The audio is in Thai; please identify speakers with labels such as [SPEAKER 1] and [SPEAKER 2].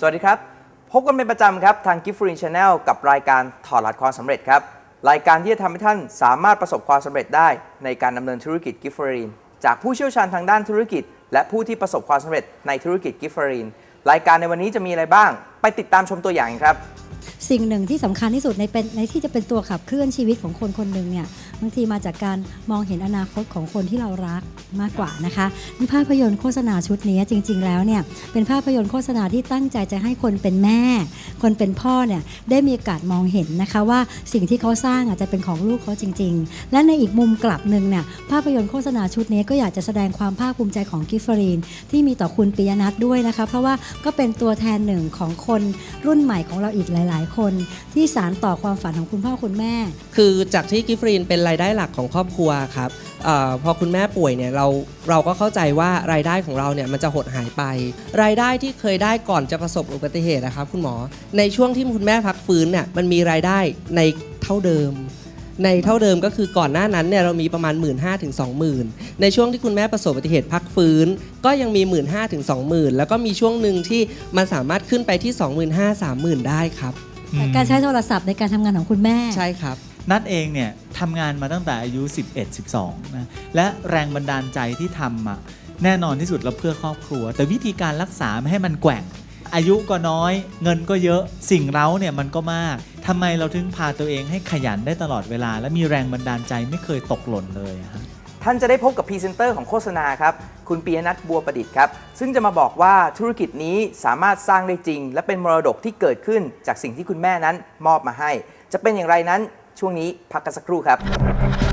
[SPEAKER 1] สวัสดีครับ พบกันเป็นประจำครับ ทาง Gift Free Channel กับรายการถอดรหัสความสำเร็จครับ รายการที่จะทำให้ท่านสามารถประสบความสำเร็จได้ในการดำเนินธุรกิจ Gift Free จากผู้เชี่ยวชาญทางด้านธุรกิจ และผู้ที่ประสบความสำเร็จในธุรกิจ Gift Free รายการในวันนี้จะมีอะไรบ้าง ไปติดตามชมตัวอย่างครับ
[SPEAKER 2] สิ่งหนึ่งที่สำคัญที่สุดในเป็นในที่จะเป็นตัวขับเคลื่อนชีวิตของคนคนหนึ่งเนี่ย บางทีมาจากการมองเห็นอนาคตของคนที่เรารักมากกว่านะคะภาพยนตร์โฆษณาชุดนี้จริง ๆ แล้วเนี่ยเป็นภาพยนตร์โฆษณาที่ตั้งใจจะให้คนเป็นแม่ คนเป็นพ่อเนี่ยได้มีโอกาสมองเห็นนะคะว่าสิ่งที่เขาสร้างอาจจะเป็นของลูกเขาจริง ๆ และในอีกมุมกลับหนึ่งเนี่ยภาพยนตร์โฆษณาชุดนี้ก็อยากจะแสดงความภาคภูมิใจของกิฟฟรีนที่มีต่อคุณปิยนัทด้วยนะคะ เพราะว่าก็เป็นตัวแทนหนึ่งของคนรุ่นใหม่ของเราอีกหลาย ๆ คน ที่สารต่อความฝันของคุณพ่อคุณแม่
[SPEAKER 3] คือจากที่กิฟฟรีนเป็นรายได้หลักของครอบครัวครับเออพอคุณแม่ป่วยเนี่ยเราเราก็เข้าใจว่ารายได้ของเราเนี่ยมันจะหดหายไป รายได้ที่เคยได้ก่อนจะประสบอุบัติเหตุนะครับคุณหมอ ในช่วงที่คุณแม่พักฟื้นเนี่ยมันมีรายได้ในเท่าเดิม ในเท่าเดิมก็คือก่อนหน้านั้นเนี่ยเรามีประมาณ 1 5ื่นถึงสองหมื่นในช่วงที่คุณแม่ประสบอุบัติเหตุพักฟื้น ก็ยังมี 1 5ื่นถึงสองหมื่นแล้วก็มีช่วงหนึ่งที่มันสามารถขึ้นไปที่ 2 5 0 0 0 3 0 0 0 0 ได้ครับ
[SPEAKER 2] การใช้โทรศัพท์ในการทำงานของคุณแม่
[SPEAKER 3] ใช่ครับ
[SPEAKER 4] นัดเองเนี่ย ทำงานมาตั้งแต่อายุ 11 12นะและแรงบันดาลใจที่ทำอะแน่นอนที่สุดเราเพื่อครอบครัว แต่วิธีการรักษาไม่ให้มันแกว่ง อายุก็น้อย เงินก็เยอะสิ่งเร้าเนี่ยมันก็มากทำไมเราถึงพาตัวเองให้ขยันได้ตลอดเวลา และมีแรงบันดาลใจไม่เคยตกหล่นเลยอะฮะ
[SPEAKER 1] ท่านจะได้พบกับพรีเซนเตอร์ของโฆษณาครับ คุณปียนัทบัวประดิษฐ์ครับ ซึ่งจะมาบอกว่าธุรกิจนี้สามารถสร้างได้จริง และเป็นมรดกที่เกิดขึ้นจากสิ่งที่คุณแม่นั้นมอบมาให้ จะเป็นอย่างไรนั้น ช่วงนี้พักกันสักครู่ครับ